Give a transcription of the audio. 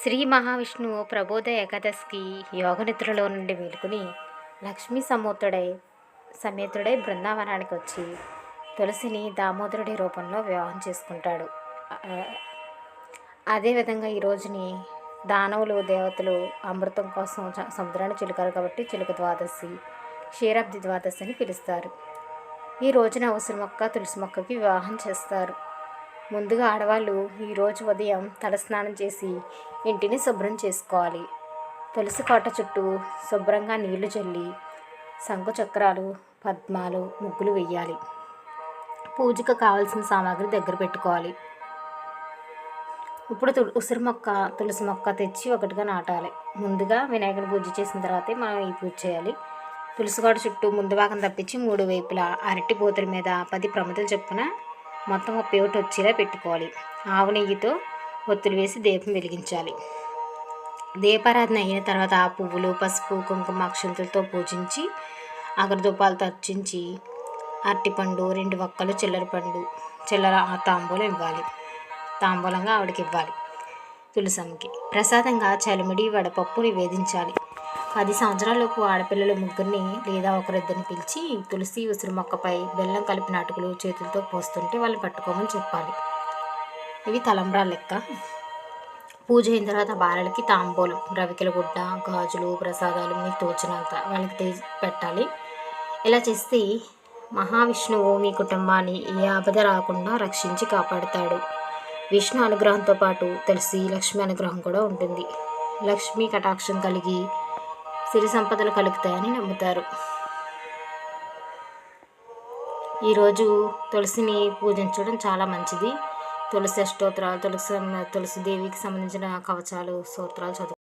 శ్రీ మహావిష్ణువు ప్రబోధ ఏకాదశికి యోగనిద్రలో నుండి మేలుకుని లక్ష్మీ సమూతుడై సమేతుడై బృందావనానికి వచ్చి తులసిని దామోదరుడి రూపంలో వివాహం చేసుకుంటాడు. అదేవిధంగా ఈ రోజుని దానవులు దేవతలు అమృతం కోసం సముద్రాన్ని చిలుకారు కాబట్టి చిలుక ద్వాదశి క్షీరాబ్ది ద్వాదశి అని పిలుస్తారు. ఈ రోజున ఉసిరి మొక్క తులసి మొక్కకి వివాహం చేస్తారు. ముందుగా ఆడవాళ్ళు ఈరోజు ఉదయం తలస్నానం చేసి ఇంటిని శుభ్రం చేసుకోవాలి. తులసి కోట చుట్టూ శుభ్రంగా నీళ్ళు చల్లి శంకు చక్రాలు పద్మాలు ముగ్గులు వెయ్యాలి. పూజకు కావాల్సిన సామాగ్రి దగ్గర పెట్టుకోవాలి. ఇప్పుడు తుల ఉసిరి మొక్క తులసి మొక్క తెచ్చి ఒకటిగా నాటాలి. ముందుగా వినాయకుడి పూజ చేసిన తర్వాతే మనం ఈ పూజ చేయాలి. తులసి కోట చుట్టూ ముందు భాగం తప్పించి మూడు వైపులా అరటి పోతుల మీద పది ప్రమిదలు చొప్పున మొత్తం ఒక ఒకటి వచ్చేలా పెట్టుకోవాలి. ఆవు నెయ్యితో ఒత్తులు వేసి దీపం వెలిగించాలి. దీపారాధన అయిన తర్వాత ఆ పువ్వులు పసుపు కుంకుమ అక్షంతులతో పూజించి అగరదూపాలతో అర్చించి అరటిపండు రెండు వక్కలు చిల్లర పండు చిల్లర తాంబూలం ఇవ్వాలి. తాంబూలంగా ఆవిడకి ఇవ్వాలి. తులసమ్మకి. ప్రసాదంగా చలిమిడి వడపప్పు నివేదించాలి. పది సంవత్సరాలలోపు ఆడపిల్లలు ముగ్గురిని లేదా ఒకరిద్దరిని పిలిచి తులసి ఉసిరి మొక్కపై బెల్లం కలిపిన అటుకులు చేతులతో పోస్తుంటే వాళ్ళు పట్టుకోమని చెప్పాలి. ఇవి తలంబ్రాల లెక్క. పూజ అయిన తర్వాత బాలలకి తాంబూలం రవికల గుడ్డ గాజులు ప్రసాదాలు మీకు తోచినంత వాళ్ళకి పెట్టాలి. ఇలా చేస్తే మహావిష్ణువు మీ కుటుంబాన్ని ఏ ఆపద రాకుండా రక్షించి కాపాడుతాడు. విష్ణు అనుగ్రహంతో పాటు తులసి లక్ష్మి అనుగ్రహం కూడా ఉంటుంది. లక్ష్మీ కటాక్షం కలిగి సిరి సంపదలు కలుగుతాయని నమ్ముతారు. ఈరోజు తులసిని పూజించడం చాలా మంచిది. తులసి అష్టోత్తరాలు తులసి తులసి దేవికి సంబంధించిన కవచాలు స్తోత్రాలు చదువు